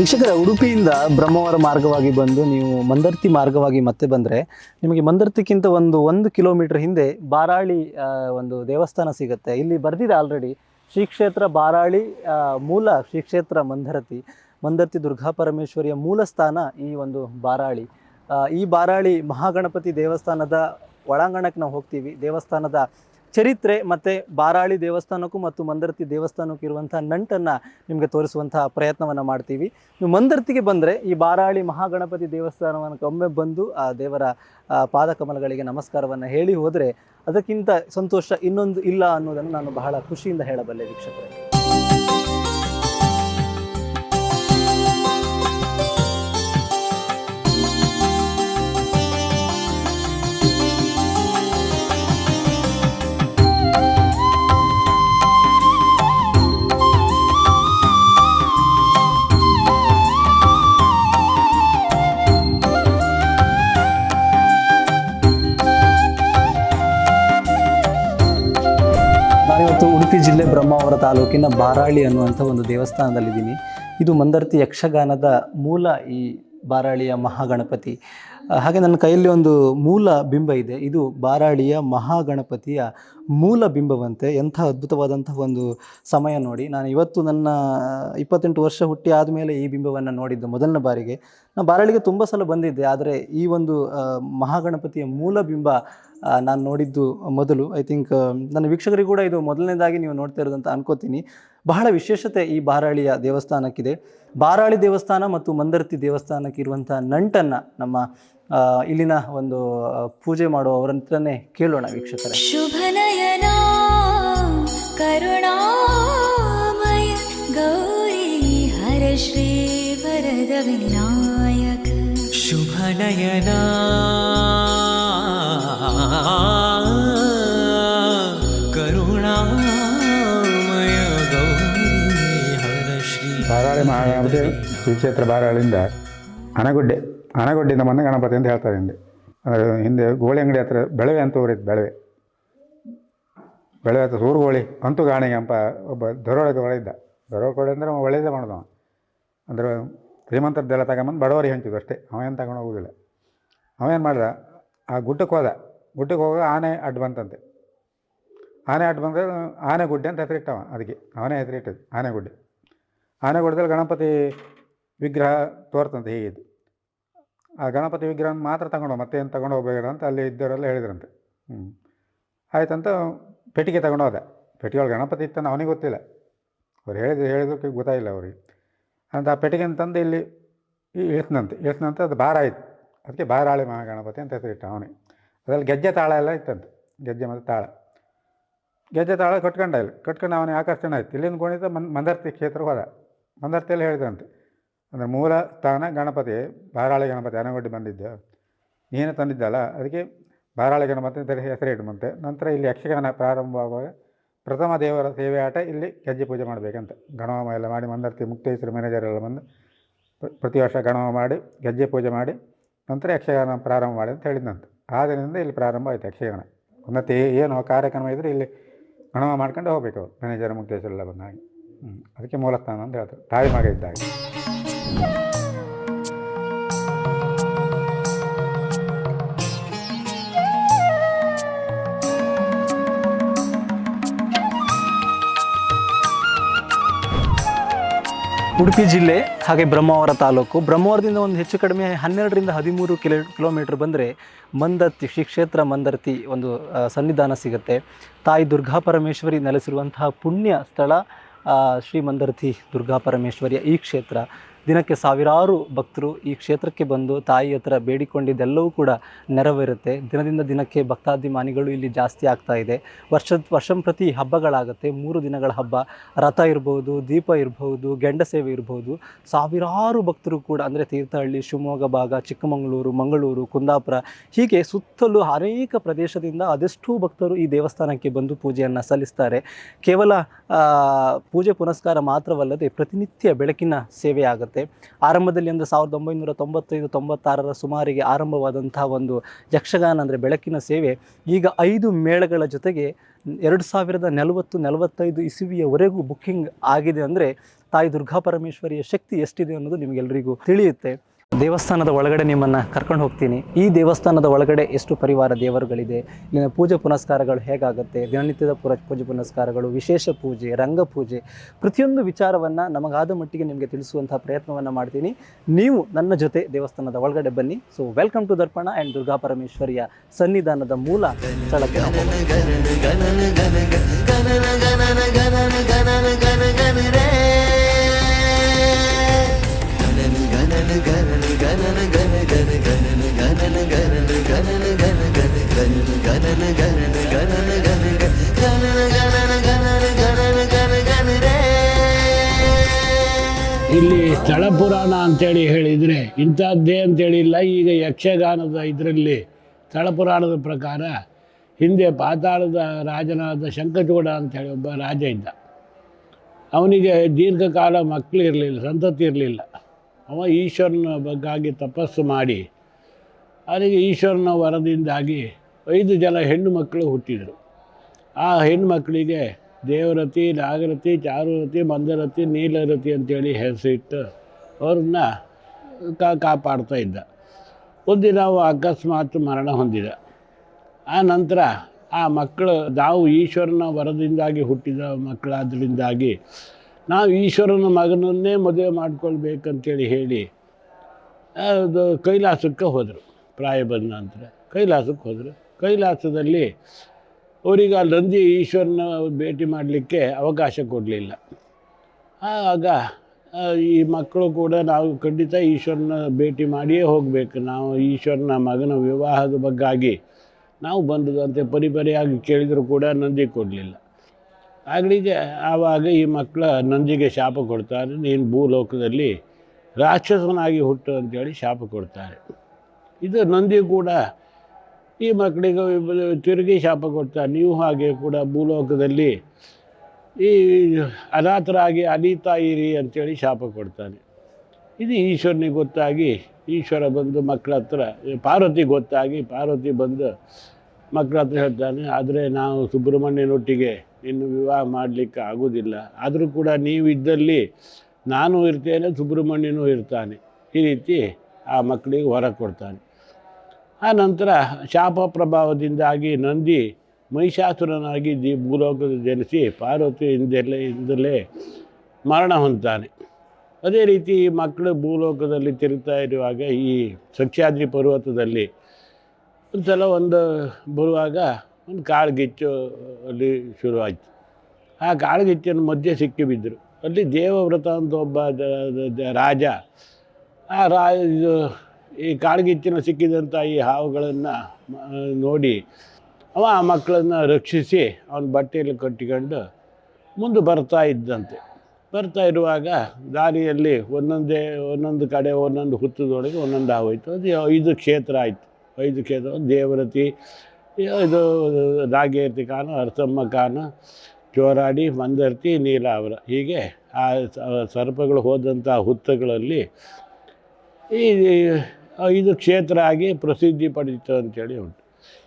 ವೀಕ್ಷಕರ ಉಡುಪಿಯಿಂದ ಬ್ರಹ್ಮವರ ಮಾರ್ಗವಾಗಿ ಬಂದು ನೀವು ಮಂದರ್ತಿ ಮಾರ್ಗವಾಗಿ ಮತ್ತೆ ಬಂದರೆ ನಿಮಗೆ ಮಂದರ್ತಿಕ್ಕಿಂತ ಒಂದು ಒಂದು ಕಿಲೋಮೀಟರ್ ಹಿಂದೆ ಬಾರಾಳಿ ಒಂದು ದೇವಸ್ಥಾನ ಸಿಗುತ್ತೆ. ಇಲ್ಲಿ ಬರೆದಿದೆ ಆಲ್ರೆಡಿ ಶ್ರೀ ಕ್ಷೇತ್ರ ಬಾರಾಳಿ ಮೂಲ ಶ್ರೀ ಕ್ಷೇತ್ರ ಮಂದರತಿ, ಮಂದರ್ತಿ ದುರ್ಗಾ ಪರಮೇಶ್ವರಿಯ ಮೂಲ ಸ್ಥಾನ ಈ ಒಂದು ಬಾರಾಳಿ. ಈ ಬಾರಾಳಿ ಮಹಾಗಣಪತಿ ದೇವಸ್ಥಾನದ ಒಳಾಂಗಣಕ್ಕೆ ನಾವು ಹೋಗ್ತೀವಿ. ದೇವಸ್ಥಾನದ ಚರಿತ್ರೆ ಮತ್ತು ಬಾರಾಳಿ ದೇವಸ್ಥಾನಕ್ಕೂ ಮತ್ತು ಮಂದರ್ತಿ ದೇವಸ್ಥಾನಕ್ಕೂ ಇರುವಂಥ ನಂಟನ್ನು ನಿಮಗೆ ತೋರಿಸುವಂತಹ ಪ್ರಯತ್ನವನ್ನು ಮಾಡ್ತೀವಿ. ನೀವು ಮಂದರ್ತಿಗೆ ಬಂದರೆ ಈ ಬಾರಾಳಿ ಮಹಾಗಣಪತಿ ದೇವಸ್ಥಾನವನ್ನು ಒಮ್ಮೆ ಬಂದು ಆ ದೇವರ ಪಾದಕಮಲಗಳಿಗೆ ನಮಸ್ಕಾರವನ್ನು ಹೇಳಿ ಹೋದರೆ ಅದಕ್ಕಿಂತ ಸಂತೋಷ ಇನ್ನೊಂದು ಇಲ್ಲ ಅನ್ನೋದನ್ನು ನಾನು ಬಹಳ ಖುಷಿಯಿಂದ ಹೇಳಬಲ್ಲೆ ವೀಕ್ಷಕರೇ. ಜಿಲ್ಲೆ ಬ್ರಹ್ಮಾವರ ತಾಲೂಕಿನ ಬಾರಾಳಿ ಅನ್ನುವಂಥ ಒಂದು ದೇವಸ್ಥಾನದಲ್ಲಿದ್ದೀನಿ. ಇದು ಮಂದರ್ತಿ ಯಕ್ಷಗಾನದ ಮೂಲ ಈ ಬಾರಾಳಿಯ ಮಹಾಗಣಪತಿ. ಹಾಗೆ ನನ್ನ ಕೈಯಲ್ಲಿ ಒಂದು ಮೂಲ ಬಿಂಬ ಇದೆ. ಇದು ಬಾರಾಳಿಯ ಮಹಾಗಣಪತಿಯ ಮೂಲ ಬಿಂಬವಂತೆ. ಎಂಥ ಅದ್ಭುತವಾದಂಥ ಒಂದು ಸಮಯ ನೋಡಿ. ನಾನು ಇವತ್ತು ನನ್ನ ಇಪ್ಪತ್ತೆಂಟು ವರ್ಷ ಹುಟ್ಟಿ ಆದಮೇಲೆ ಈ ಬಿಂಬವನ್ನು ನೋಡಿದ್ದು ಮೊದಲನೇ ಬಾರಿಗೆ. ನಾನು ಬಾರಾಳಿಗೆ ತುಂಬ ಸಲ ಬಂದಿದ್ದೆ. ಆದರೆ ಈ ಒಂದು ಮಹಾಗಣಪತಿಯ ಮೂಲ ಬಿಂಬ ನಾನು ನೋಡಿದ್ದು ಮೊದಲು ಐ ಥಿಂಕ್ ನನ್ನ ವೀಕ್ಷಕರಿಗೆ ಕೂಡ ಇದು ಮೊದಲನೇದಾಗಿ ನೀವು ನೋಡ್ತಾ ಇರೋದಂತ ಅನ್ಕೋತೀನಿ. ಬಹಳ ವಿಶೇಷತೆ ಈ ಬಾರಾಳಿಯ ದೇವಸ್ಥಾನಕ್ಕಿದೆ. ಬಾರಾಳಿ ದೇವಸ್ಥಾನ ಮತ್ತು ಮಂದರ್ತಿ ದೇವಸ್ಥಾನಕ್ಕಿರುವಂಥ ನಂಟನ್ನು ನಮ್ಮ ಇಲ್ಲಿನ ಒಂದು ಪೂಜೆ ಮಾಡುವವರಂತಲೇ ಕೇಳೋಣ ವೀಕ್ಷಕರ. ಶುಭನಯನ ಕರುಣಾಮಯ ಗೌರಿ ಹರ ಶ್ರೀ ವರದ ವಿನಾಯಕ ಶುಭನಯನಾ ಶ್ರೀ ಕ್ಷೇತ್ರ ಬಾರಾಳಿಂದ ಆನಗುಡ್ಡೆ ಆನಗುಡ್ಡೆಯಿಂದ ಬಂದ ಗಣಪತಿ ಅಂತ ಹೇಳ್ತಾರೆ ಹಿಂದೆ. ಅದರ ಹಿಂದೆ ಗೋಳಿ ಅಂಗಡಿ ಹತ್ರ ಬೆಳವೆ ಅಂತ ಊರಿತ್ತು ಬೆಳವೆ. ಬೆಳವೆ ಹತ್ರ ಸೂರುಗೋಳಿ ಅಂತೂ ಗಾಣಿಗೆ ಅಂಪ ಒಬ್ಬ ದರೋಡೆ ಒಳ ಇದ್ದ. ಕೋಳಿ ಅಂದರೆ ಅವ ಒಳ್ಳೆಯದೇ ಮಾಡೋದು ಅವ ಅಂದ್ರೆ ಶ್ರೀಮಂತರದ್ದೆಲ್ಲ ತಗೊಂಬಂದು ಬಡವರಿಗೆ ಹಂಚಿದ್ದು ಅಷ್ಟೇ. ಅವೇನು ತಗೊಂಡು ಹೋಗೋದಿಲ್ಲ. ಅವೇನು ಮಾಡ್ದ? ಆ ಗುಡ್ಡಕ್ಕೆ ಹೋದ. ಗುಡ್ಡಕ್ಕೆ ಹೋಗ ಆನೆ ಅಡ್ಡು ಬಂತಂತೆ. ಆನೆ ಅಡ್ಡು ಬಂದರೆ ಆನೆ ಗುಡ್ಡೆ ಅಂತ ಹೆಸರಿಟ್ಟವ ಅದಕ್ಕೆ. ಅವನೇ ಹೆಸರಿಟ್ಟದ್ದು, ಆನೆ ಗುಡ್ಡೆ. ಆನೆಗುಡ್ಡದಲ್ಲಿ ಗಣಪತಿ ವಿಗ್ರಹ ತೋರ್ತಂತೆ ಹೀಗಿದ್ದು ಆ ಗಣಪತಿ ವಿಗ್ರಹ ಮಾತ್ರ ತಗೊಂಡು ಮತ್ತೆ ಏನು ತಗೊಂಡು ಹೋಗಬೇಡ ಅಂತ ಅಲ್ಲಿ ಇದ್ದವರೆಲ್ಲ ಹೇಳಿದ್ರಂತೆ. ಹ್ಞೂ ಆಯ್ತಂತ ಪೆಟ್ಟಿಗೆ ತಗೊಂಡು ಹೋದೆ. ಪೆಟ್ಟಿಗೆ ಒಳಗೆ ಗಣಪತಿ ಇತ್ತಂತ ಅವನಿಗೆ ಗೊತ್ತಿಲ್ಲ. ಅವ್ರು ಹೇಳಿದ್ರು ಹೇಳಿದಕ್ಕೆ ಗೊತ್ತಾಗಿಲ್ಲ ಅವ್ರಿಗೆ. ಅಂತ ಆ ಪೆಟ್ಟಿಗೆ ತಂದು ಇಲ್ಲಿ ಇಳಿಸ್ನಂತೆ. ಇಳಿಸ್ನಂತೆ ಅದು ಭಾರ ಆಯಿತು. ಅದಕ್ಕೆ ಬಾರಾಳಿ ಮಹಾಗಣಪತಿ ಅಂತ ಹೆಸರಿಟ್ಟ ಅವನಿಗೆ. ಅದರಲ್ಲಿ ಗೆಜ್ಜೆ ತಾಳ ಎಲ್ಲ ಇತ್ತಂತೆ. ಗೆಜ್ಜೆ ಮತ್ತು ತಾಳ. ಗೆಜ್ಜೆ ತಾಳ ಕಟ್ಕೊಂಡ ಇಲ್ಲಿ. ಕಟ್ಕೊಂಡು ಅವನಿಗೆ ಆಕರ್ಷಣೆ ಆಯಿತು. ಇಲ್ಲಿಂದ ಮನ್, ಮಂದರ್ತಿ ಕ್ಷೇತ್ರಕ್ಕೆ ಹೋದ. ಮಂದರ್ತಿಯಲ್ಲಿ ಹೇಳಿದ್ರಂತೆ. ಅಂದರೆ ಮೂಲ ಸ್ಥಾನ ಗಣಪತಿ, ಬಾರಾಳೆ ಗಣಪತಿ ಅನಗೊಡ್ಡಿ ಬಂದಿದ್ದ. ನೀನು ತಂದಿದ್ದಲ್ಲ, ಅದಕ್ಕೆ ಬಾರಾಳೆ ಗಣಪತಿ ಅಂತ ಹೆಸರಿಡುವಂತೆ ನಂತರ ಇಲ್ಲಿ ಯಕ್ಷಗಾನ ಪ್ರಾರಂಭವಾಗುವಾಗ ಪ್ರಥಮ ದೇವರ ಸೇವೆ ಆಟ ಇಲ್ಲಿ ಗೆಜ್ಜೆ ಪೂಜೆ ಮಾಡಬೇಕಂತ. ಗಣಹೋಮ ಎಲ್ಲ ಮಾಡಿ ಮಂದರ್ತಿ, ಮುಕ್ತೇಶ್ವರ ಮ್ಯಾನೇಜರ್ ಎಲ್ಲ ಬಂದು ಪ್ರತಿ ವರ್ಷ ಗಣಹೋಮ ಮಾಡಿ ಗೆಜ್ಜೆ ಪೂಜೆ ಮಾಡಿ, ನಂತರ ಯಕ್ಷಗಾನ ಪ್ರಾರಂಭ ಮಾಡಿ ಅಂತ ಹೇಳಿದ್ನಂತೆ. ಆದ್ದರಿಂದ ಇಲ್ಲಿ ಪ್ರಾರಂಭ ಆಯಿತು ಯಕ್ಷಗಾನ. ಮತ್ತೆ ಏನು ಕಾರ್ಯಕ್ರಮ ಇದ್ದರೆ ಇಲ್ಲಿ ಗಣಹೋಮ ಮಾಡ್ಕೊಂಡು ಹೋಗ್ಬೇಕು ಮ್ಯಾನೇಜರ್ ಮುಕ್ತೇಶ್ವರ ಎಲ್ಲ ಬಂದ ಹಾಗೆ. ಹ್ಞೂ ಅದಕ್ಕೆ ಮೂಲಸ್ಥಾನ ಅಂತ ಹೇಳ್ತಾರೆ. ತಾಯಿ ಮಗ ಇದ್ದಾಗ ಉಡುಪಿ ಜಿಲ್ಲೆ ಹಾಗೆ ಬ್ರಹ್ಮಾವರ ತಾಲೂಕು. ಬ್ರಹ್ಮಾವರದಿಂದ ಒಂದು ಹೆಚ್ಚು ಕಡಿಮೆ ಹನ್ನೆರಡರಿಂದ ಹದಿಮೂರು ಕಿಲೋ, ಕಿಲೋಮೀಟ್ರ್ ಬಂದರೆ ಮಂದರ್ತಿ ಶ್ರೀ ಕ್ಷೇತ್ರ ಮಂದರ್ತಿ ಒಂದು ಸನ್ನಿಧಾನ ಸಿಗುತ್ತೆ. ತಾಯಿ ದುರ್ಗಾ ಪರಮೇಶ್ವರಿ ನೆಲೆಸಿರುವಂತಹ ಪುಣ್ಯ ಸ್ಥಳ ಶ್ರೀ ಮಂದರ್ತಿ ದುರ್ಗಾ ಪರಮೇಶ್ವರಿಯ ಈ ಕ್ಷೇತ್ರ. ದಿನಕ್ಕೆ ಸಾವಿರಾರು ಭಕ್ತರು ಈ ಕ್ಷೇತ್ರಕ್ಕೆ ಬಂದು ತಾಯಿ ಹತ್ರ ಬೇಡಿಕೊಂಡಿದ್ದೆಲ್ಲವೂ ಕೂಡ ನೆರವೇರುತ್ತೆ. ದಿನದಿಂದ ದಿನಕ್ಕೆ ಭಕ್ತಾಭಿಮಾನಿಗಳು ಇಲ್ಲಿ ಜಾಸ್ತಿ ಆಗ್ತಾ ಇದೆ. ವರ್ಷದ, ವರ್ಷಂ ಪ್ರತಿ ಹಬ್ಬಗಳಾಗುತ್ತೆ. ಮೂರು ದಿನಗಳ ಹಬ್ಬ. ರಥ ಇರ್ಬೋದು, ದೀಪ ಇರಬಹುದು ಗೆಂಡ ಸೇವೆ ಇರಬಹುದು ಸಾವಿರಾರು ಭಕ್ತರು ಕೂಡ ಅಂದರೆ ತೀರ್ಥಹಳ್ಳಿ, ಶಿವಮೊಗ್ಗ ಭಾಗ, ಚಿಕ್ಕಮಗಳೂರು, ಮಂಗಳೂರು, ಕುಂದಾಪುರ ಹೀಗೆ ಸುತ್ತಲೂ ಅನೇಕ ಪ್ರದೇಶದಿಂದ ಅದೆಷ್ಟೋ ಭಕ್ತರು ಈ ದೇವಸ್ಥಾನಕ್ಕೆ ಬಂದು ಪೂಜೆಯನ್ನು ಸಲ್ಲಿಸ್ತಾರೆ. ಕೇವಲ ಪೂಜೆ ಪುನಸ್ಕಾರ ಮಾತ್ರವಲ್ಲದೆ ಪ್ರತಿನಿತ್ಯ ಬೆಳಕಿನ ಸೇವೆ ಆಗುತ್ತೆ ಆರಂಭದಲ್ಲಿ ಅಂದರೆ ಸಾವಿರದ ಒಂಬೈನೂರ ತೊಂಬತ್ತೈದು ತೊಂಬತ್ತಾರರ ಸುಮಾರಿಗೆ ಆರಂಭವಾದಂಥ ಒಂದು ಯಕ್ಷಗಾನ ಅಂದರೆ ಬೆಳಕಿನ ಸೇವೆ. ಈಗ ಐದು ಮೇಳಗಳ ಜೊತೆಗೆ ಎರಡು ಸಾವಿರದ ನಲವತ್ತು, ನಲವತ್ತೈದು ಇಸುವಿಯವರೆಗೂ ಬುಕ್ಕಿಂಗ್ ಆಗಿದೆ ಅಂದರೆ ತಾಯಿ ದುರ್ಗಾ ಪರಮೇಶ್ವರಿಯ ಶಕ್ತಿ ಎಷ್ಟಿದೆ ಅನ್ನೋದು ನಿಮಗೆಲ್ಲರಿಗೂ ತಿಳಿಯುತ್ತೆ. ದೇವಸ್ಥಾನದ ಒಳಗಡೆ ನಿಮ್ಮನ್ನು ಕರ್ಕೊಂಡು ಹೋಗ್ತೀನಿ ಈ ದೇವಸ್ಥಾನದ ಒಳಗಡೆ ಎಷ್ಟು ಪರಿವಾರ ದೇವರುಗಳಿದೆ ಇಲ್ಲಿನ ಪೂಜೆ ಪುನಸ್ಕಾರಗಳು ಹೇಗಾಗುತ್ತೆ ದಿನನಿತ್ಯದ ಪುರ ಪೂಜೆ ಪುನಸ್ಕಾರಗಳು ವಿಶೇಷ ಪೂಜೆ ರಂಗ ಪೂಜೆ ಪ್ರತಿಯೊಂದು ವಿಚಾರವನ್ನು ನಮಗಾದ ಮಟ್ಟಿಗೆ ನಿಮಗೆ ತಿಳಿಸುವಂಥ ಪ್ರಯತ್ನವನ್ನು ಮಾಡ್ತೀನಿ ನೀವು ನನ್ನ ಜೊತೆ ದೇವಸ್ಥಾನದ ಒಳಗಡೆ ಬನ್ನಿ so welcome to Darpana and Durga ಪರಮೇಶ್ವರಿಯ ಸನ್ನಿಧಾನದ ಮೂಲ ಸ್ಥಳಕ್ಕೆ ಇಲ್ಲಿ ಸ್ಥಳ ಪುರಾಣ ಅಂತೇಳಿ ಹೇಳಿದರೆ ಇಂಥದ್ದೇ ಅಂತೇಳಿ ಇಲ್ಲ. ಈಗ ಯಕ್ಷಗಾನದ ಇದರಲ್ಲಿ ಸ್ಥಳ ಪುರಾಣದ ಪ್ರಕಾರ ಹಿಂದೆ ಪಾತಾಳದ ರಾಜನಾದ ಶಂಕಚೂಡ ಅಂತೇಳಿ ಒಬ್ಬ ರಾಜ ಇದ್ದ. ಅವನಿಗೆ ದೀರ್ಘಕಾಲ ಮಕ್ಕಳು ಇರಲಿಲ್ಲ, ಸಂತತಿ ಇರಲಿಲ್ಲ. ಅವ ಈಶ್ವರನ ಬಗ್ಗಾಗಿ ತಪಸ್ಸು ಮಾಡಿ, ಅವನಿಗೆ ಈಶ್ವರನ ವರದಿಂದಾಗಿ ಐದು ಜನ ಹೆಣ್ಣು ಮಕ್ಕಳು ಹುಟ್ಟಿದರು. ಆ ಹೆಣ್ಮಕ್ಳಿಗೆ ದೇವರತಿ, ನಾಗರತಿ, ಚಾರುರತಿ, ಮಂದರತಿ, ನೀಲರತಿ ಅಂತೇಳಿ ಹೆಸರಿಟ್ಟು ಅವ್ರನ್ನ ಕಾ ಕಾಪಾಡ್ತಾ ಇದ್ದ. ಒಂದಿನ ನಾವು ಅಕಸ್ಮಾತ್ ಮರಣ ಹೊಂದಿದ. ಆ ನಂತರ ಆ ಮಕ್ಕಳು, ನಾವು ಈಶ್ವರನ ವರದಿಂದಾಗಿ ಹುಟ್ಟಿದ ಮಕ್ಕಳಾದ್ರಿಂದಾಗಿ ನಾವು ಈಶ್ವರನ ಮಗನನ್ನೇ ಮದುವೆ ಮಾಡ್ಕೊಳ್ಬೇಕಂತೇಳಿ ಹೇಳಿ ಅದು ಕೈಲಾಸಕ್ಕೆ ಹೋದರು. ಪ್ರಾಯ ಬಂದ ನಂತರ ಕೈಲಾಸಕ್ಕೆ ಹೋದರು. ಕೈಲಾಸದಲ್ಲಿ ಅವರಿಗೆ ಅಲ್ಲಿ ನಂದಿ ಈಶ್ವರನ ಭೇಟಿ ಮಾಡಲಿಕ್ಕೆ ಅವಕಾಶ ಕೊಡಲಿಲ್ಲ. ಆಗ ಈ ಮಕ್ಕಳು ಕೂಡ ನಾವು ಖಂಡಿತ ಈಶ್ವರನ ಭೇಟಿ ಮಾಡಿಯೇ ಹೋಗಬೇಕು. ನಾವು ಈಶ್ವರನ ಮಗನ ವಿವಾಹದ ಬಗ್ಗಾಗಿ ನಾವು ಬಂದದಂತೆ ಪರಿಪರಿಯಾಗಿ ಕೇಳಿದರೂ ಕೂಡ ನಂದಿ ಕೊಡಲಿಲ್ಲ. ಆಗಲಿಗೆ ಆವಾಗ ಈ ಮಕ್ಕಳ ನಂದಿಗೆ ಶಾಪ ಕೊಡ್ತಾರೆ. ನೀನು ಭೂಲೋಕದಲ್ಲಿ ರಾಕ್ಷಸನಾಗಿ ಹುಟ್ಟು ಅಂತೇಳಿ ಶಾಪ ಕೊಡ್ತಾರೆ. ಇದು ನಂದಿ ಕೂಡ ಈ ಮಕ್ಕಳಿಗೆ ತಿರುಗಿ ಶಾಪ ಕೊಡ್ತಾರೆ ನೀವು ಹಾಗೆ ಕೂಡ ಭೂಲೋಕದಲ್ಲಿ ಈ ಅನಾಥರಾಗಿ ಅನೀತಾ ಇರಿ ಅಂತೇಳಿ ಶಾಪ ಕೊಡ್ತಾನೆ. ಇದು ಈಶ್ವರನಿಗೆ ಗೊತ್ತಾಗಿ, ಈಶ್ವರ ಬಂದು ಮಕ್ಕಳ ಹತ್ರ, ಪಾರ್ವತಿ ಗೊತ್ತಾಗಿ ಪಾರ್ವತಿ ಬಂದು ಮಕ್ಕಳ ಹತ್ರ ಹೇಳ್ತಾನೆ, ಆದರೆ ನಾವು ಸುಬ್ರಹ್ಮಣ್ಯನೊಟ್ಟಿಗೆ ಇನ್ನು ವಿವಾಹ ಮಾಡಲಿಕ್ಕೆ ಆಗೋದಿಲ್ಲ. ಆದರೂ ಕೂಡ ನೀವು ಇದ್ದಲ್ಲಿ ನಾನು ಇರ್ತೇನೆ, ಸುಬ್ರಹ್ಮಣ್ಯನೂ ಇರ್ತಾನೆ. ಈ ರೀತಿ ಆ ಮಕ್ಕಳಿಗೆ ಹೊರ ಕೊಡ್ತಾನೆ. ಆ ನಂತರ ಶಾಪ ಪ್ರಭಾವದಿಂದಾಗಿ ನಂದಿ ಮಹಿಷಾಸುರನಾಗಿ ದಿ ಭೂಲೋಕದ ಜನಿಸಿ ಪಾರ್ವತಿ ಹಿಂದೆಲ್ಲೇ ಹಿಂದಲೇ ಮರಣ ಹೊಂದ್ತಾನೆ ಅದೇ ರೀತಿ ಈ ಮಕ್ಕಳು ಭೂಲೋಕದಲ್ಲಿ ತಿರುಗ್ತಾ ಇರುವಾಗ ಈ ಸಖ್ಯಾದ್ರಿ ಪರ್ವತದಲ್ಲಿ ಒಂದು ಸಲ ಒಂದು ಬರುವಾಗ ಒಂದು ಕಾಳ್ಗಿಚ್ಚು ಅಲ್ಲಿ ಶುರುವಾಯಿತು. ಆ ಕಾಳುಗಿಚ್ಚನ್ನು ಮಧ್ಯೆ ಸಿಕ್ಕಿಬಿದ್ದರು ಅಲ್ಲಿ ದೇವವ್ರತ ಅಂತ ಒಬ್ಬ ರಾಜ, ಆ ರಾ ಇದು ಈ ಕಾಡ್ಗಿಚ್ಚಿನ ಸಿಕ್ಕಿದಂಥ ಈ ಹಾವುಗಳನ್ನು ನೋಡಿ ಅವ ಆ ಮಕ್ಕಳನ್ನು ರಕ್ಷಿಸಿ ಅವನ ಬಟ್ಟೆಯಲ್ಲಿ ಕಟ್ಟಿಕೊಂಡು ಮುಂದೆ ಬರ್ತಾ ಇದ್ದಂತೆ. ಬರ್ತಾ ಇರುವಾಗ ದಾರಿಯಲ್ಲಿ ಒಂದೊಂದೇ, ಒಂದೊಂದು ಕಡೆ ಒಂದೊಂದು ಹುತ್ತದೊಳಗೆ ಒಂದೊಂದು ಹೋಯ್ತು ಅದು ಐದು ಕ್ಷೇತ್ರ ಆಯಿತು. ಐದು ಕ್ಷೇತ್ರ, ದೇವರತಿ, ಇದು ನಾಗೇರ್ತಿ ಕಾನ ಅರ್ಥಮ್ಮ ಕಾನ, ಚೋರಾಡಿ, ಮಂದರ್ತಿ, ನೀಲಾವರ. ಹೀಗೆ ಆ ಸರ್ಪಗಳು ಹೋದಂಥ ಹುತ್ತಗಳಲ್ಲಿ ಈ ಐದು ಕ್ಷೇತ್ರ ಆಗಿ ಪ್ರಸಿದ್ಧಿ ಪಡೀತು ಅಂತೇಳಿ ಉಂಟು.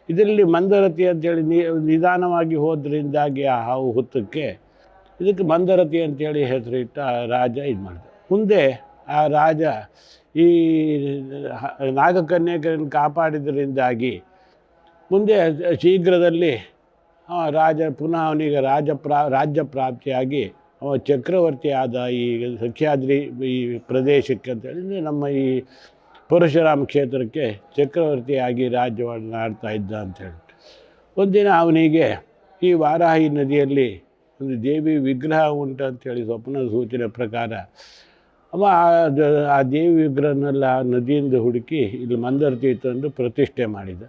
ಇದರಲ್ಲಿ ಮಂದರತಿ ಅಂತೇಳಿ ನಿಧಾನವಾಗಿ ಹೋದ್ರಿಂದಾಗಿ ಆ ಹಾವು ಹುತ್ತಕ್ಕೆ ಇದಕ್ಕೆ ಮಂದರತಿ ಅಂತೇಳಿ ಹೆಸರಿಟ್ಟ ರಾಜ ಇದು ಮಾಡಿದ. ಮುಂದೆ ಆ ರಾಜ ಈ ನಾಗಕನ್ಯಾಕರನ್ನು ಕಾಪಾಡಿದ್ರಿಂದಾಗಿ ಮುಂದೆ ಶೀಘ್ರದಲ್ಲಿ ರಾಜ ಪುನಃ ಅವನಿಗೆ ರಾಜ ಪ್ರಾ, ರಾಜ್ಯ ಪ್ರಾಪ್ತಿಯಾಗಿ ಅವ ಚಕ್ರವರ್ತಿ ಆದ ಈ ಸಖ್ಯಾದ್ರಿ ಈ ಪ್ರದೇಶಕ್ಕೆ ಅಂತೇಳಿ ನಮ್ಮ ಈ ಪರಶುರಾಮ ಕ್ಷೇತ್ರಕ್ಕೆ ಚಕ್ರವರ್ತಿಯಾಗಿ ರಾಜ್ಯವನ್ನು ಆಡ್ತಾ ಇದ್ದ ಅಂತೇಳಿ ಒಂದಿನ ಅವನಿಗೆ ಈ ವಾರಾಹಿ ನದಿಯಲ್ಲಿ ಒಂದು ದೇವಿ ವಿಗ್ರಹ ಉಂಟು ಅಂತೇಳಿ ಸ್ವಪ್ನ ಸೂಚನೆ ಪ್ರಕಾರ, ಅವ ಆ ದೇವಿ ವಿಗ್ರಹನೆಲ್ಲ ಆ ನದಿಯಿಂದ ಹುಡುಕಿ ಇಲ್ಲಿ ಮಂದರ್ತಿ ತಂದು ಪ್ರತಿಷ್ಠೆ ಮಾಡಿದ.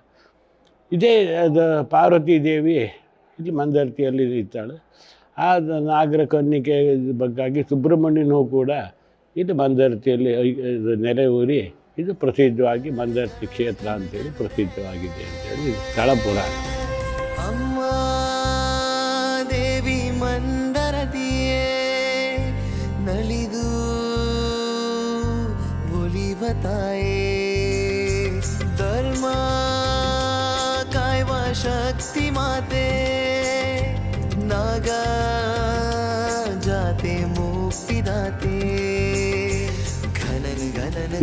ಇದೇ ಅದು ಪಾರ್ವತಿ ದೇವಿ ಇಲ್ಲಿ ಮಂದರ್ತಿಯಲ್ಲಿ ಇದ್ದಾಳೆ ಆ ನಾಗರ ಕನ್ನಿಕೆ ಬಗ್ಗಾಗಿ ಸುಬ್ರಹ್ಮಣ್ಯನೂ ಕೂಡ ಇಲ್ಲಿ ಮಂದರ್ತಿಯಲ್ಲಿ ಇದು ನೆಲೆ ಊರಿ ಇದು ಪ್ರಸಿದ್ಧವಾಗಿ ಮಂದರ್ತಿ ಕ್ಷೇತ್ರ ಅಂತೇಳಿ ಪ್ರಸಿದ್ಧವಾಗಿದೆ ಅಂತೇಳಿ ಇದು ಸ್ಥಳ ಪುರಾಣ. ಅಮ್ಮ ದೇವಿ ಮಂದರತಿಯೇ ನಲಿದು ಒಲಿವ ಧರ್ಮ ಕಾಯ್ವ ಶಕ್ತಿ ಮಾತೆ.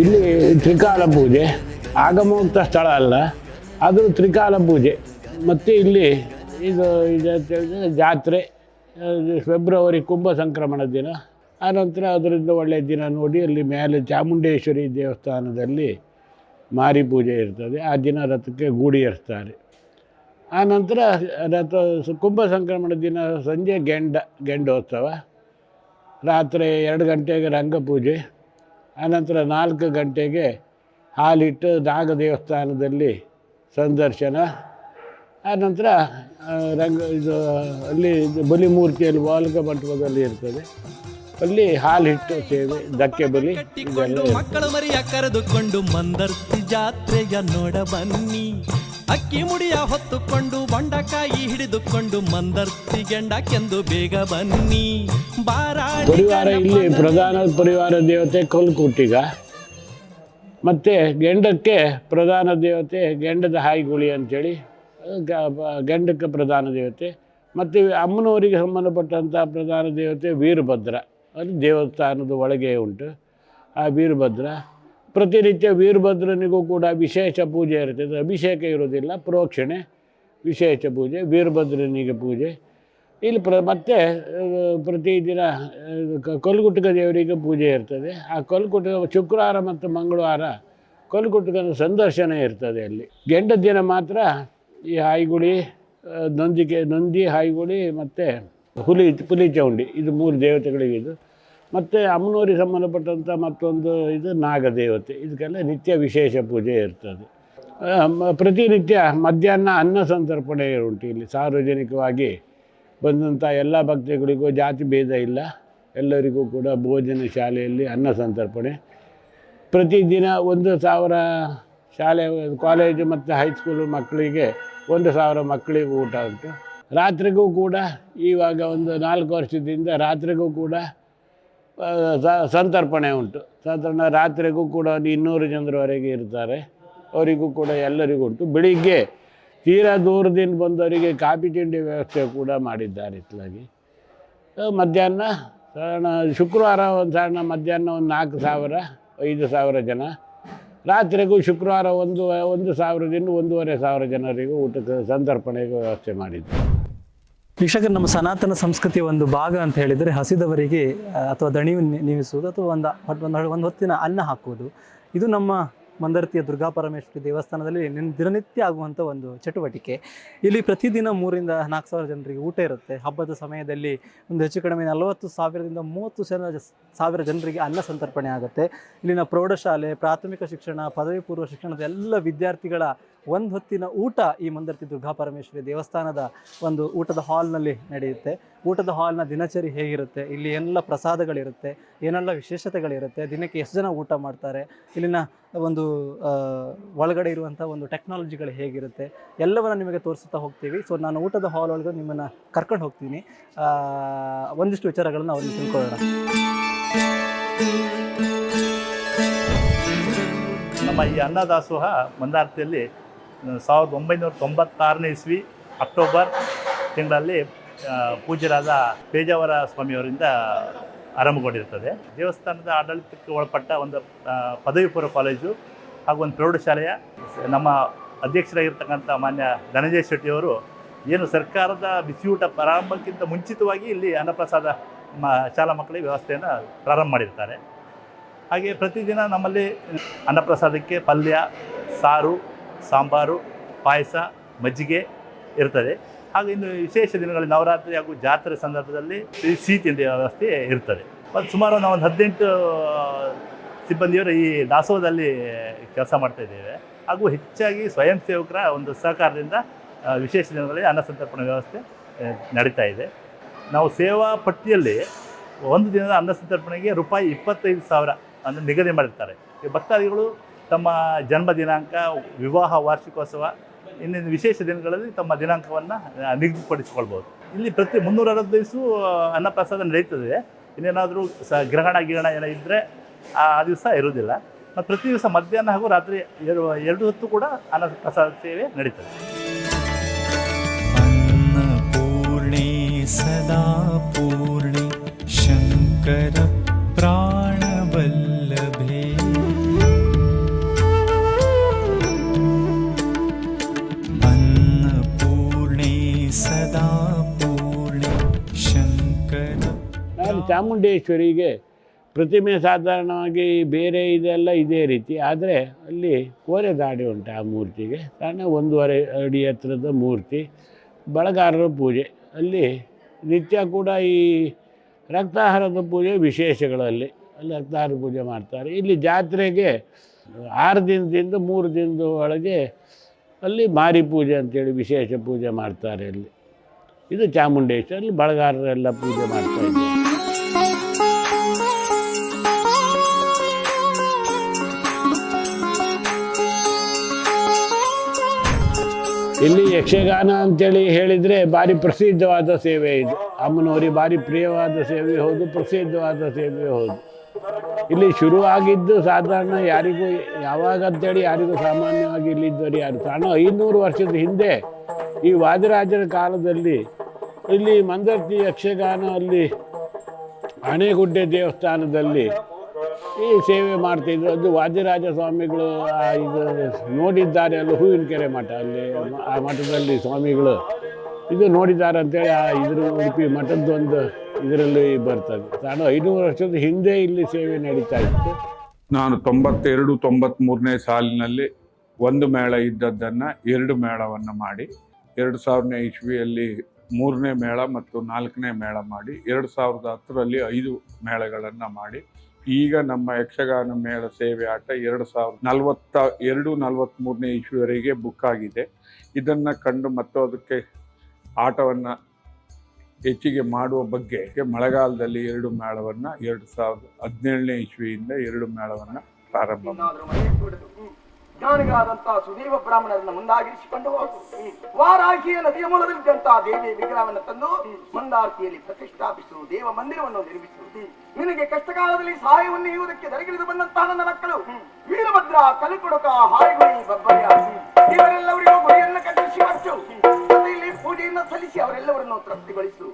ಇಲ್ಲಿ ತ್ರಿಕಾಲ ಪೂಜೆ ಆಗಮೋಕ್ತ ಸ್ಥಳ ಅಲ್ಲ ಅದು ತ್ರಿಕಾಲ ಪೂಜೆ. ಮತ್ತು ಇಲ್ಲಿ ಇದು ಇದು ಜಾತ್ರೆ ಫೆಬ್ರವರಿ ಕುಂಭ ಸಂಕ್ರಮಣ ದಿನ. ಆನಂತರ ಅದರಿಂದ ಒಳ್ಳೆಯ ದಿನ ನೋಡಿ, ಅಲ್ಲಿ ಮೇಲೆ ಚಾಮುಂಡೇಶ್ವರಿ ದೇವಸ್ಥಾನದಲ್ಲಿ ಮಾರಿ ಪೂಜೆ ಇರ್ತದೆ. ಆ ದಿನ ರಥಕ್ಕೆ ಗೂಡಿ ಏರಿಸ್ತಾರೆ ಆನಂತರ ರಥ ಕುಂಭ ಸಂಕ್ರಮಣ ದಿನ ಸಂಜೆ ಗೆಂಡ, ಗೆಂಡೋತ್ಸವ. ರಾತ್ರಿ ಎರಡು ಗಂಟೆಗೆ ರಂಗಪೂಜೆ. ಆನಂತರ ನಾಲ್ಕು ಗಂಟೆಗೆ ಹಾಲಿಟ್ಟು ನಾಗ ದೇವಸ್ಥಾನದಲ್ಲಿ ಸಂದರ್ಶನ. ಆನಂತರ ರಂಗ ಇದು ಅಲ್ಲಿ ಇದು ಬಲಿಮೂರ್ತಿಯಲ್ಲಿ ವಾಲ್ಗ ಮಂಟಪದಲ್ಲಿ ಇರ್ತದೆ. ಅಲ್ಲಿ ಹಾಲಿಟ್ಟು ಸೇವೆ ಧಕ್ಕೆ ಬಲಿ ಮಕ್ಕಳು ಮರಿಯ ಕರೆದುಕೊಂಡು ಮಂದರ್ತಿ ಜಾತ್ರೆಯ ನೋಡ ಬನ್ನಿ. ಅಕ್ಕಿ ಮುಡಿಯ ಹೊತ್ತುಕೊಂಡು ಬಂಡಕಾಯಿ ಹಿಡಿದುಕೊಂಡು ಮಂದರ್ತಿ ಗೆಂಡಕ್ಕೆಂದು ಬೇಗ ಬನ್ನಿ. ಬಾರ ಪರಿವಾರ ಇಲ್ಲಿ ಪ್ರಧಾನ ಪರಿವಾರ ದೇವತೆ ಕೊಲ್ಕುಟ್ಟಿಗ ಮತ್ತು ಗೆಂಡಕ್ಕೆ ಪ್ರಧಾನ ದೇವತೆ ಗೆಂಡದ ಹಾಯಿಗುಳಿ ಅಂತೇಳಿ ಗೆಂಡಕ್ಕೆ ಪ್ರಧಾನ ದೇವತೆ ಮತ್ತು ಅಮ್ಮನವರಿಗೆ ಸಂಬಂಧಪಟ್ಟಂಥ ಪ್ರಧಾನ ದೇವತೆ ವೀರಭದ್ರ. ಅದು ದೇವಸ್ಥಾನದ ಒಳಗೆ ಉಂಟು. ಆ ವೀರಭದ್ರ ಪ್ರತಿನಿತ್ಯ ವೀರಭದ್ರನಿಗೂ ಕೂಡ ವಿಶೇಷ ಪೂಜೆ ಇರ್ತದೆ. ಅಭಿಷೇಕ ಇರೋದಿಲ್ಲ ಪ್ರೋಕ್ಷಣೆ ವಿಶೇಷ ಪೂಜೆ ವೀರಭದ್ರನಿಗೆ ಪೂಜೆ. ಇಲ್ಲಿ ಪ್ರ ಮತ್ತೆ ಪ್ರತಿದಿನ ಆ, ಕ- ಕೊಲ್ಗುಟ್ಟಗ ದೇವರಿಗೆ ಪೂಜೆ ಇರ್ತದೆ. ಆ ಕಲ್ಗುಟಕ ಶುಕ್ರವಾರ ಮತ್ತು ಮಂಗಳವಾರ ಕೊಲ್ಗುಟ್ಟಗನ ಸಂದರ್ಶನ ಇರ್ತದೆ ಅಲ್ಲಿ. ಗೆಂಡ ದಿನ ಮಾತ್ರ ಈ ಹಾಯಿಗುಳಿ ನೊಂದಿಗೆ ನಂದಿ ಹಾಯಿಗುಳಿ ಮತ್ತು ಹುಲಿ ಹುಲಿ ಚೌಂಡಿ. ಇದು ಮೂರು ದೇವತೆಗಳಿಗೆ ಇದು ಮತ್ತು ಅಮ್ಮನವರಿಗೆ ಸಂಬಂಧಪಟ್ಟಂಥ ಮತ್ತೊಂದು ಇದು ನಾಗದೇವತೆ. ಇದಕ್ಕೆಲ್ಲ ನಿತ್ಯ ವಿಶೇಷ ಪೂಜೆ ಇರ್ತದೆ. ಪ್ರತಿನಿತ್ಯ ಮಧ್ಯಾಹ್ನ ಅನ್ನ ಸಂತರ್ಪಣೆ ಉಂಟು ಇಲ್ಲಿ. ಸಾರ್ವಜನಿಕವಾಗಿ ಬಂದಂಥ ಎಲ್ಲ ಭಕ್ತಿಗಳಿಗೂ ಜಾತಿ ಭೇದ ಇಲ್ಲ. ಎಲ್ಲರಿಗೂ ಕೂಡ ಭೋಜನ ಶಾಲೆಯಲ್ಲಿ ಅನ್ನ ಸಂತರ್ಪಣೆ. ಪ್ರತಿದಿನ ಒಂದು ಸಾವಿರ ಶಾಲೆ, ಕಾಲೇಜು ಮತ್ತು ಹೈಸ್ಕೂಲು ಮಕ್ಕಳಿಗೆ ಒಂದು ಸಾವಿರ ಮಕ್ಕಳಿಗೆ ಊಟ ಉಂಟು. ರಾತ್ರಿಗೂ ಕೂಡ, ಇವಾಗ ಒಂದು ನಾಲ್ಕು ವರ್ಷದಿಂದ ರಾತ್ರಿಗೂ ಕೂಡ ಸಂತರ್ಪಣೆ ಉಂಟು. ಸಂತರ್ಪಣೆ ರಾತ್ರಿಗೂ ಕೂಡ ಒಂದು ಇನ್ನೂರು ಜನರವರೆಗೆ ಇರ್ತಾರೆ. ಅವರಿಗೂ ಕೂಡ ಎಲ್ಲರಿಗೂ ಉಂಟು. ಬೆಳಿಗ್ಗೆ ತೀರಾ ದೂರದಿಂದ ಬಂದವರಿಗೆ ಕಾಫಿ ತಿಂಡಿ ವ್ಯವಸ್ಥೆ ಕೂಡ ಮಾಡಿದ್ದಾರೆ ಇತ್ತಲಾಗಿ ಮಧ್ಯಾಹ್ನ, ಸಾಧಾರಣ ಶುಕ್ರವಾರ ಒಂದು ಸಾಧಾರಣ ಮಧ್ಯಾಹ್ನ ಒಂದು ನಾಲ್ಕು ಸಾವಿರ, ಐದು ಸಾವಿರ ಜನ. ರಾತ್ರಿಗೂ ಶುಕ್ರವಾರ ಒಂದು ಒಂದು ಸಾವಿರದಿಂದ ಒಂದೂವರೆ ಸಾವಿರ ಜನರಿಗೂ ಊಟಕ್ಕೆ ಸಂತರ್ಪಣೆಗೆ ವ್ಯವಸ್ಥೆ ಮಾಡಿದ್ದಾರೆ. ವೀಕ್ಷಕರು, ನಮ್ಮ ಸನಾತನ ಸಂಸ್ಕೃತಿಯ ಒಂದು ಭಾಗ ಅಂತ ಹೇಳಿದರೆ ಹಸಿದವರಿಗೆ ಅಥವಾ ದಣಿವು ನೀವಿಸುವುದು, ಅಥವಾ ಒಂದು ಒಂದು ಹೊತ್ತಿನ ಅನ್ನ ಹಾಕುವುದು. ಇದು ನಮ್ಮ ಮಂದರ್ತಿಯ ದುರ್ಗಾ ಪರಮೇಶ್ವರಿ ದೇವಸ್ಥಾನದಲ್ಲಿ ನಿನ್- ದಿನನಿತ್ಯ ಆಗುವಂಥ ಒಂದು ಚಟುವಟಿಕೆ. ಇಲ್ಲಿ ಪ್ರತಿದಿನ ಮೂರಿಂದ ನಾಲ್ಕು ಸಾವಿರ ಜನರಿಗೆ ಊಟ ಇರುತ್ತೆ. ಹಬ್ಬದ ಸಮಯದಲ್ಲಿ ಒಂದು ಹೆಚ್ಚು ಕಡಿಮೆ ನಲವತ್ತು ಸಾವಿರದಿಂದ ಮೂವತ್ತು ಜನ ಸಾವಿರ ಜನರಿಗೆ ಅನ್ನ ಸಂತರ್ಪಣೆ ಆಗುತ್ತೆ. ಇಲ್ಲಿನ ಪ್ರೌಢಶಾಲೆ, ಪ್ರಾಥಮಿಕ ಶಿಕ್ಷಣ, ಪದವಿ ಪೂರ್ವ ಶಿಕ್ಷಣದ ಎಲ್ಲ ವಿದ್ಯಾರ್ಥಿಗಳ ಒಂದು ಹೊತ್ತಿನ ಊಟ ಈ ಮಂದರ್ತಿ ದುರ್ಗಾ ಪರಮೇಶ್ವರಿ ದೇವಸ್ಥಾನದ ಒಂದು ಊಟದ ಹಾಲ್ನಲ್ಲಿ ನಡೆಯುತ್ತೆ. ಊಟದ ಹಾಲ್ನ ದಿನಚರಿ ಹೇಗಿರುತ್ತೆ? ಇಲ್ಲಿ ಎಲ್ಲ ಪ್ರಸಾದಗಳಿರುತ್ತೆ, ಏನೆಲ್ಲ ವಿಶೇಷತೆಗಳಿರುತ್ತೆ, ದಿನಕ್ಕೆ ಎಷ್ಟು ಜನ ಊಟ ಮಾಡ್ತಾರೆ, ಇಲ್ಲಿನ ಒಂದು ಒಳಗಡೆ ಇರುವಂಥ ಒಂದು ಟೆಕ್ನಾಲಜಿಗಳು ಹೇಗಿರುತ್ತೆ, ಎಲ್ಲವನ್ನು ನಿಮಗೆ ತೋರಿಸ್ತಾ ಹೋಗ್ತೀವಿ. ಸೊ ನಾನು ಊಟದ ಹಾಲ್ ಒಳಗೆ ನಿಮ್ಮನ್ನು ಕರ್ಕೊಂಡು ಹೋಗ್ತೀನಿ. ಒಂದಿಷ್ಟು ವಿಚಾರಗಳನ್ನು ಅವ್ರನ್ನ ತಿಳ್ಕೊಳ್ಳೋಣ. ನಮ್ಮ ಈ ಅನ್ನದಾಸೋಹ ಮಂದಾರ್ತಿಯಲ್ಲಿ ಸಾವಿರದ ಒಂಬೈನೂರ ತೊಂಬತ್ತಾರನೇ ಇಸ್ವಿ ಅಕ್ಟೋಬರ್ ತಿಂಗಳಲ್ಲಿ ಪೂಜ್ಯರಾದ ಪೇಜಾವರ ಸ್ವಾಮಿಯವರಿಂದ ಆರಂಭಗೊಂಡಿರ್ತದೆ ದೇವಸ್ಥಾನದ ಆಡಳಿತಕ್ಕೆ ಒಳಪಟ್ಟ ಒಂದು ಪದವಿ ಪೂರ್ವ ಕಾಲೇಜು ಹಾಗೂ ಒಂದು ಪ್ರೌಢಶಾಲೆಯ ನಮ್ಮ ಅಧ್ಯಕ್ಷರಾಗಿರ್ತಕ್ಕಂಥ ಮಾನ್ಯ ಧನಂಜಯ ಶೆಟ್ಟಿಯವರು ಏನು ಸರ್ಕಾರದ ಬಿಸಿಯೂಟ ಪ್ರಾರಂಭಕ್ಕಿಂತ ಮುಂಚಿತವಾಗಿ ಇಲ್ಲಿ ಅನ್ನಪ್ರಸಾದ ಮ, ಶಾಲಾ ಮಕ್ಕಳಿಗೆ ವ್ಯವಸ್ಥೆಯನ್ನು ಪ್ರಾರಂಭ ಮಾಡಿರ್ತಾರೆ. ಹಾಗೆ ಪ್ರತಿದಿನ ನಮ್ಮಲ್ಲಿ ಅನ್ನಪ್ರಸಾದಕ್ಕೆ ಪಲ್ಯ, ಸಾರು ಸಾಂಬಾರು, ಪಾಯಸ, ಮಜ್ಜಿಗೆ ಇರ್ತದೆ. ಹಾಗೂ ಇನ್ನು ವಿಶೇಷ ದಿನಗಳಲ್ಲಿ ನವರಾತ್ರಿ ಹಾಗೂ ಜಾತ್ರೆ ಸಂದರ್ಭದಲ್ಲಿ ಸಿಹಿ ತಿಂಡಿ ವ್ಯವಸ್ಥೆ ಇರ್ತದೆ. ಮತ್ತು ಸುಮಾರು ನಾವು ಒಂದು ಹದಿನೆಂಟು ಸಿಬ್ಬಂದಿಯವರು ಈ ದಾಸೋಹದಲ್ಲಿ ಕೆಲಸ ಮಾಡ್ತಾ ಇದ್ದೇವೆ. ಹಾಗೂ ಹೆಚ್ಚಾಗಿ ಸ್ವಯಂ ಸೇವಕರ ಒಂದು ಸಹಕಾರದಿಂದ ವಿಶೇಷ ದಿನಗಳಲ್ಲಿ ಅನ್ನಸಂತರ್ಪಣೆ ವ್ಯವಸ್ಥೆ ನಡೀತಾ ಇದೆ. ನಾವು ಸೇವಾ ಪಟ್ಟಿಯಲ್ಲಿ ಒಂದು ದಿನದ ಅನ್ನಸಂತರ್ಪಣೆಗೆ ರೂಪಾಯಿ ಇಪ್ಪತ್ತೈದು ಸಾವಿರ ಅನ್ನು ನಿಗದಿ ಮಾಡಿರ್ತಾರೆ. ಈ ಭಕ್ತಾದಿಗಳು ತಮ್ಮ ಜನ್ಮ ದಿನಾಂಕ, ವಿವಾಹ ವಾರ್ಷಿಕೋತ್ಸವ ಇನ್ನಿನ ವಿಶೇಷ ದಿನಗಳಲ್ಲಿ ತಮ್ಮ ದಿನಾಂಕವನ್ನು ನಿಗದಿಪಡಿಸಿಕೊಳ್ಬೋದು. ಇಲ್ಲಿ ಪ್ರತಿ ಮುನ್ನೂರ ಅರವತ್ತು ದಿವಸ ಅನ್ನಪ್ರಸಾದ ನಡೀತದೆ. ಇನ್ನೇನಾದರೂ ಸ, ಗ್ರಹಣ ಗಿರಣ ಏನಿದ್ದರೆ ಆ ದಿವಸ ಇರುವುದಿಲ್ಲ. ಮತ್ತು ಪ್ರತಿ ದಿವಸ ಮಧ್ಯಾಹ್ನ ಹಾಗೂ ರಾತ್ರಿ ಎರಡು ಎರಡು ಹೊತ್ತು ಕೂಡ ಅನ್ನಪ್ರಸಾದ ಸೇವೆ ನಡೀತದೆ. ಪೂರ್ಣಿ ಸದಾ ಪೂರ್ಣಿ ಶಂಕರ ಪ್ರಾ ಚಾಮುಂಡೇಶ್ವರಿಗೆ ಪ್ರತಿಮೆ ಸಾಧಾರಣವಾಗಿ ಬೇರೆ ಇದೆಲ್ಲ ಇದೇ ರೀತಿ. ಆದರೆ ಅಲ್ಲಿ ಕೋರೆ ದಾಡಿ ಉಂಟು ಆ ಮೂರ್ತಿಗೆ. ಸಣ್ಣ ಒಂದೂವರೆ ಅಡಿ ಹತ್ರದ ಮೂರ್ತಿ. ಬಳಗಾರರ ಪೂಜೆ. ಅಲ್ಲಿ ನಿತ್ಯ ಕೂಡ ಈ ರಕ್ತಾಹಾರದ ಪೂಜೆ ವಿಶೇಷಗಳಲ್ಲಿ. ಅಲ್ಲಿ ರಕ್ತಾಹಾರ ಪೂಜೆ ಮಾಡ್ತಾರೆ. ಇಲ್ಲಿ ಜಾತ್ರೆಗೆ ಆರು ದಿನದಿಂದ ಮೂರು ದಿನದ ಒಳಗೆ ಅಲ್ಲಿ ಮಾರಿ ಪೂಜೆ ಅಂತೇಳಿ ವಿಶೇಷ ಪೂಜೆ ಮಾಡ್ತಾರೆ ಅಲ್ಲಿ. ಇದು ಚಾಮುಂಡೇಶ್ವರಲ್ಲಿ ಬಳಗಾರರೆಲ್ಲ ಪೂಜೆ ಮಾಡ್ತಾ ಇದ್ದಾರೆ. ಇಲ್ಲಿ ಯಕ್ಷಗಾನ ಅಂತೇಳಿ ಹೇಳಿದರೆ ಭಾರಿ ಪ್ರಸಿದ್ಧವಾದ ಸೇವೆ ಇದು. ಅಮ್ಮನವರಿಗೆ ಭಾರಿ ಪ್ರಿಯವಾದ ಸೇವೆ ಹೌದು, ಪ್ರಸಿದ್ಧವಾದ ಸೇವೆ ಹೌದು. ಇಲ್ಲಿ ಶುರುವಾಗಿದ್ದು ಸಾಧಾರಣ ಯಾರಿಗೂ ಯಾವಾಗ ಅಂತೇಳಿ ಯಾರಿಗೂ ಸಾಮಾನ್ಯವಾಗಿ ಇಲ್ಲಿದ್ದವರು ಯಾರು? ಕಾರಣ ಐನೂರು ವರ್ಷದ ಹಿಂದೆ ಈ ವಾದಿರಾಜರ ಕಾಲದಲ್ಲಿ ಇಲ್ಲಿ ಮಂದರ್ತಿ ಯಕ್ಷಗಾನ ಅಲ್ಲಿ ಆಣೆಗುಡ್ಡೆ ದೇವಸ್ಥಾನದಲ್ಲಿ ಈ ಸೇವೆ ಮಾಡ್ತಿದ್ರು. ಅದು ವಾದಿರಾಜ ಸ್ವಾಮಿಗಳು ಇದು ನೋಡಿದ್ದಾರೆ ಅಲ್ಲಿ, ಹೂವಿನ ಕೆರೆ ಮಠ ಅಲ್ಲಿ, ಆ ಮಠದಲ್ಲಿ ಸ್ವಾಮಿಗಳು. ಇದು ನೋಡಿದ್ದಾರೆ ಅಂತೇಳಿ ಆ ಇದ್ರ ಉಡುಪಿ ಮಠದ್ದು ಒಂದು ಇದರಲ್ಲಿ ಬರ್ತದೆ. ನಾನು ಐನೂರು ವರ್ಷದ ಹಿಂದೆ ಇಲ್ಲಿ ಸೇವೆ ನಡೀತಾ ಇತ್ತು. ನಾನು ತೊಂಬತ್ತೆರಡು ತೊಂಬತ್ತ್ಮೂರನೇ ಸಾಲಿನಲ್ಲಿ ಒಂದು ಮೇಳ ಇದ್ದದ್ದನ್ನು ಎರಡು ಮೇಳವನ್ನು ಮಾಡಿ, ಎರಡು ಸಾವಿರನೇ ಇಸ್ವಿಯಲ್ಲಿ ಮೂರನೇ ಮೇಳ ಮತ್ತು ನಾಲ್ಕನೇ ಮೇಳ ಮಾಡಿ, ಎರಡು ಸಾವಿರದ ಹತ್ತರಲ್ಲಿ ಐದು ಮೇಳಗಳನ್ನು ಮಾಡಿ ಈಗ ನಮ್ಮ ಯಕ್ಷಗಾನ ಮೇಳ ಸೇವೆ ಆಟ ಎರಡು ಸಾವಿರದ ನಲವತ್ತ ಎರಡು ನಲವತ್ತ್ಮೂರನೇ ಇಸ್ವಿವರೆಗೆ ಬುಕ್ ಆಗಿದೆ. ಇದನ್ನು ಕಂಡು ಮತ್ತು ಅದಕ್ಕೆ ಆಟವನ್ನು ಹೆಚ್ಚಿಗೆ ಮಾಡುವ ಬಗ್ಗೆ ಮಳೆಗಾಲದಲ್ಲಿ ಎರಡು ಮೇಳವನ್ನು ಎರಡು ಸಾವಿರದ ಹದಿನೇಳನೇ ಇಶ್ವಿಯಿಂದ ಎರಡು ಮೇಳವನ್ನು ಪ್ರಾರಂಭ ಜ್ಞಾನಿಗಳಾದಂತಹ ಸುದೀವ ಬ್ರಾಹ್ಮಣರನ್ನ ಮುಂದಾಗಿರಿಸಿಕೊಂಡು ವಾರಾಹಿಯ ನದಿಯ ಮೂಲದಲ್ಲಿದ್ದಂತಹ ದೇವಿ ವಿಗ್ರಹವನ್ನು ತಂದು ಮಂದಾರ್ತಿಯಲ್ಲಿ ಪ್ರತಿಷ್ಠಾಪಿಸು, ದೇವ ಮಂದಿರವನ್ನು ನಿರ್ಮಿಸು. ನಿನಗೆ ಕಷ್ಟಕಾಲದಲ್ಲಿ ಸಹಾಯವನ್ನು ನೀಡುವುದಕ್ಕೆ ದರಗಿಳಿದು ಬಂದಂತಹ ನನ್ನ ಮಕ್ಕಳು, ವೀರಭದ್ರ, ಕಲಿಕೊಡಕ ಹಾರಿಗುಳಿ ಬಬ್ಬಯ್ಯ, ಇವರೆಲ್ಲವರಿಗೂ ಗುರಿಯನ್ನು ಕಟ್ಟಿಸಿ ಮತ್ತು ಪೂಜೆಯನ್ನು ಸಲ್ಲಿಸಿ ಅವರೆಲ್ಲವರನ್ನು ತೃಪ್ತಿಗೊಳಿಸು.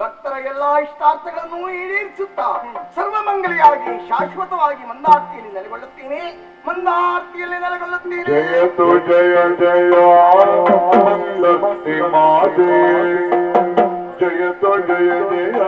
ಭಕ್ತರ ಎಲ್ಲಾ ಇಷ್ಟಾರ್ಥಗಳನ್ನು ಈಡೇರಿಸುತ್ತಾ ಸರ್ವಮಂಗಲಿಯಾಗಿ, ಶಾಶ್ವತವಾಗಿ ಮಂದಾರ್ತಿಯಲ್ಲಿ ನೆಲೆಗೊಳ್ಳುತ್ತೇನೆ. ಮಂದಾರ್ತಿಯಲ್ಲಿ ನೆಲೆಗೊಳ್ಳುತ್ತೇನೆ ಜಯತು ಜಯ ಜಯ ಲಕ್ಷ್ಮೀ ಮಾತೆ ಜಯತು ಜಯ ಜಯ